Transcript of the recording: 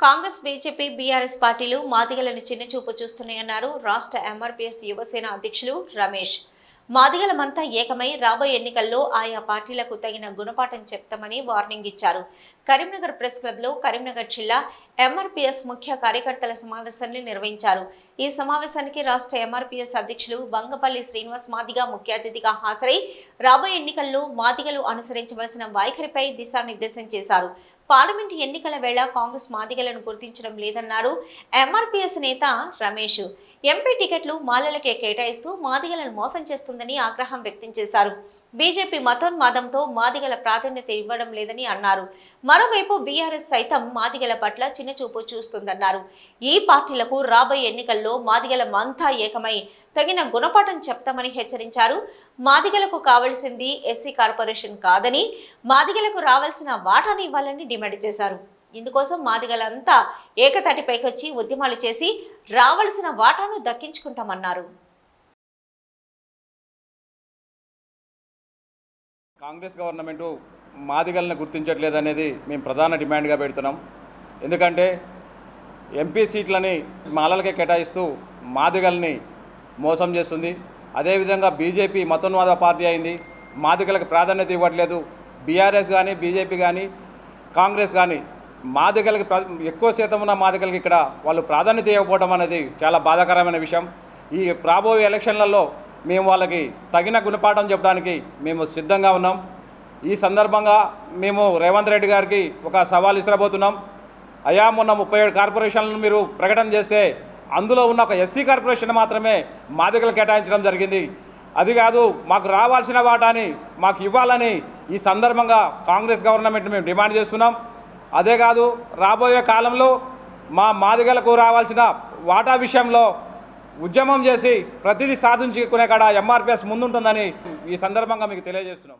Congress BJP BRS పార్టీలు మాదిగలను చిన్నచూపు చూస్తున్నాయన్నారు రాష్ట్ర ఎంఆర్పీఎస్ యువసేన అధ్యక్షులు రమేష్. మాదిగలమంతా ఏకమై రాబోయే ఎన్నికల్లో ఆయా పార్టీలకు తగిన గుణపాఠం చెప్తామని వార్నింగ్ ఇచ్చారు. కరీంనగర్ ప్రెస్ క్లబ్లో కరీంనగర్ జిల్లా ఎంఆర్పీఎస్ ముఖ్య కార్యకర్తల సమావేశాన్ని నిర్వహించారు. ఈ సమావేశానికి రాష్ట్ర ఎంఆర్పీఎస్ అధ్యక్షులు బంగపల్లి శ్రీనివాస్ మాదిగ ముఖ్య అతిథిగా హాజరై రాబోయే ఎన్నికల్లో మాదిగలు అనుసరించవలసిన వైఖరిపై దిశానిర్దేశం చేశారు. పార్లమెంట్ ఎన్నికల వేళ కాంగ్రెస్ మాదిగలను గుర్తించడం లేదన్నారు ఎంఆర్పీఎస్ నేత రమేష్. ఎంపీ టికెట్లు మాలలకే కేటాయిస్తూ మాదిగలను మోసం చేస్తుందని ఆగ్రహం వ్యక్తం చేశారు. బీజేపీ మతోన్మాదంతో మాదిగల ప్రాధాన్యత ఇవ్వడం లేదని అన్నారు. మరోవైపు బీఆర్ఎస్ సైతం మాదిగల పట్ల చిన్నచూపు చూస్తుందన్నారు. ఈ పార్టీలకు రాబోయే ఎన్నికల్లో మాదిగల మంతా ఏకమై తగిన గుణపాఠం చెప్తామని హెచ్చరించారు. మాదిగలకు కావలసింది ఎస్సీ కార్పొరేషన్ కాదని మాదిగలకు రావాల్సిన వాటాను ఇవ్వాలని డిమాండ్ చేశారు. ఇందుకోసం మాదిగలంతా ఏకతాటిపైకొచ్చి ఉద్యమాలు చేసి రావాల్సిన వాటాను దక్కించుకుంటామన్నారు. కాంగ్రెస్ గవర్నమెంట్ మాదిగలను గుర్తించట్లేదు అనేది మేము ప్రధాన డిమాండ్గా పెడుతున్నాం. ఎందుకంటే ఎంపీ సీట్లని మాలలకే కేటాయిస్తూ మాదిగల్ని మోసం చేస్తుంది. అదేవిధంగా బీజేపీ మతోన్వాద పార్టీ అయింది. మాదికలకు ప్రాధాన్యత ఇవ్వట్లేదు. బీఆర్ఎస్ కానీ బీజేపీ కానీ కాంగ్రెస్ కానీ మాదికలకి ఎక్కువ శాతం ఉన్న మాదికలకి ఇక్కడ వాళ్ళు ప్రాధాన్యత ఇవ్వకపోవడం అనేది చాలా బాధాకరమైన విషయం. ఈ రాబోయే ఎలక్షన్లలో మేము వాళ్ళకి తగిన గుణపాఠం చెప్పడానికి మేము సిద్ధంగా ఉన్నాం. ఈ సందర్భంగా మేము రేవంత్ రెడ్డి గారికి ఒక సవాల్ ఇసరబోతున్నాం అయా మొన్న ముప్పై ఏడు కార్పొరేషన్లను మీరు ప్రకటన చేస్తే అందులో ఉన్న ఒక ఎస్సీ కార్పొరేషన్ మాత్రమే మాదిగలు కేటాయించడం జరిగింది. అది కాదు మాకు రావాల్సిన వాటాని మాకు ఇవ్వాలని ఈ సందర్భంగా కాంగ్రెస్ గవర్నమెంట్ మేము డిమాండ్ చేస్తున్నాం. అదే కాదు రాబోయే కాలంలో మా మాదిగలకు రావాల్సిన వాటా విషయంలో ఉద్యమం చేసి ప్రతిదీ సాధించుకునే కాడ ఎంఆర్పిఎస్ ముందుంటుందని ఈ సందర్భంగా మీకు తెలియజేస్తున్నాం.